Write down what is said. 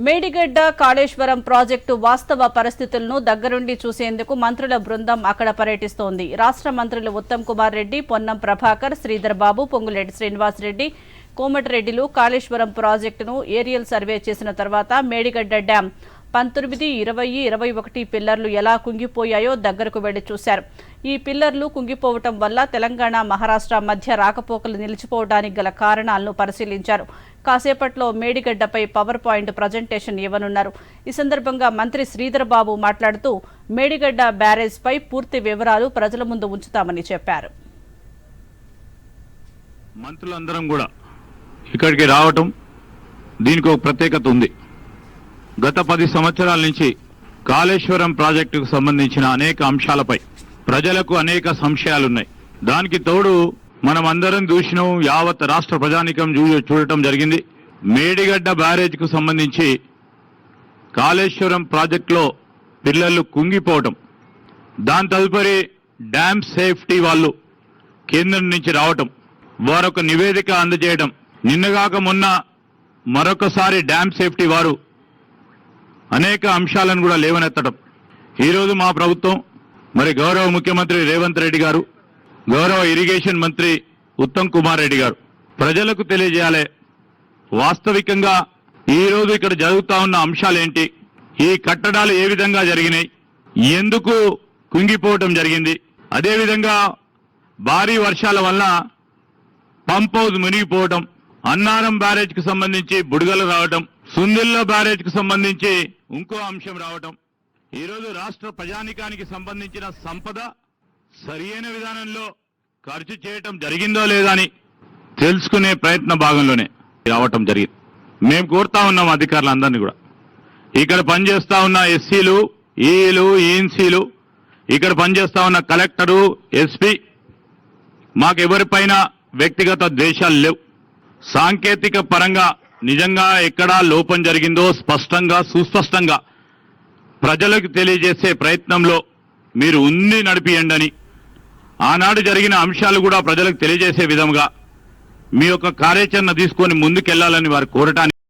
Medigadda Kaleshwaram project వాస్తవ పరిస్థితులను దగ్గరుండి చూసేందుకు మంత్రుల బృందం అక్కడ పర్యటిస్తోంది. రాష్ట్ర మంత్రులు ఉత్తమ్ కుమార్ రెడ్డి పొన్నం ప్రభాకర్ శ్రీధర్ బాబు పొంగులేటి శ్రీనివాస్ రెడ్డి కోమటిరెడ్డిలు కాళేశ్వరం ప్రాజెక్టును ఏరియల్ సర్వే చేసిన తర్వాత మేడిగడ్డ డ్యాం పంతొమ్మిది ఇరవై ఇరవై ఒకటి పిల్లర్లు ఎలా కుంగిపోయాయో దగ్గరకు వెళ్ళి చూశారు. ఈ పిల్లర్లు కుంగిపోవటం వల్ల తెలంగాణ మహారాష్ట్ర మధ్య రాకపోకలు నిలిచిపోవడానికి గల కారణాలను పరిశీలించారు. కాసేపట్లో మేడిగడ్డపై పవర్ పాయింట్ ప్రజెంటేషన్ ఇవ్వనున్నారు. ఈ సందర్భంగా మంత్రి శ్రీధర్ బాబు మాట్లాడుతూ మేడిగడ్డ బ్యారేజ్పై పూర్తి వివరాలు ప్రజల ముందు ఉంచుతామని చెప్పారు. మంత్రులందరం కూడా ఇక్కడికి రావటం దీనికి ఒక ప్రత్యేకత ఉంది. గత పది సంవత్సరాల నుంచి కాళేశ్వరం ప్రాజెక్టుకు సంబంధించిన అనేక అంశాలపై ప్రజలకు అనేక సంశయాలున్నాయి. దానికి తోడు మనం అందరం చూసినాం యావత్ రాష్ట్ర ప్రజానికం చూ- చూడటం జరిగింది. మేడిగడ్డ బ్యారేజ్కు సంబంధించి కాళేశ్వరం ప్రాజెక్టులో పిల్లలు కుంగిపోవటం. దాని తదుపరి డ్యామ్ సేఫ్టీ వాళ్ళు కేంద్రం నుంచి రావటం. వారొక నివేదిక అందజేయడం నిన్నగాక మొన్న మరొకసారి డ్యామ్ సేఫ్టీ వారు అనేక అంశాలను కూడా లేవనెత్తడం ఈరోజు మా ప్రభుత్వం మరి గౌరవ ముఖ్యమంత్రి రేవంత్ రెడ్డి గారు గౌరవ ఇరిగేషన్ మంత్రి ఉత్తమ్ కుమార్ రెడ్డి గారు ప్రజలకు తెలియజేయాలి. వాస్తవికంగా ఈ రోజు ఇక్కడ జరుగుతా ఉన్న అంశాలేంటి? ఈ కట్టడాలు ఏ విధంగా జరిగినాయి? ఎందుకు కుంగిపోవటం జరిగింది? అదేవిధంగా భారీ వర్షాల వల్ల పంప్ హౌస్ మునిగిపోవడం అన్నారం బ్యారేజ్కి సంబంధించి బుడగలు రావడం సుందిల్ల బ్యారేజ్కి సంబంధించి ఇంకో అంశం రావటం. ఈ రోజు రాష్ట్ర ప్రజానికానికి సంబంధించిన సంపద సరియైన విధానంలో ఖర్చు చేయటం జరిగిందో లేదా అని తెలుసుకునే ప్రయత్న భాగంలోనే రావటం జరిగింది. మేము కోరుతా ఉన్నాం అధికారులందరినీ కూడా. ఇక్కడ పనిచేస్తా ఉన్న ఎస్సీలు ఈలు ఈఎన్సీలు ఇక్కడ పనిచేస్తా ఉన్న కలెక్టరు ఎస్పీ మాకెవరిపైన వ్యక్తిగత ద్వేషాలు లేవు. సాంకేతిక పరంగా నిజంగా ఎక్కడా లోపం జరిగిందో స్పష్టంగా సుస్పష్టంగా ప్రజలకు తెలియజేసే ప్రయత్నంలో మీరు ఉంది నడిపియండని ఆనాడు జరిగిన అంశాలు కూడా ప్రజలకు తెలియజేసే విధంగా మీ యొక్క కార్యాచరణ తీసుకొని ముందుకెళ్ళాలని వారు కోరటానికి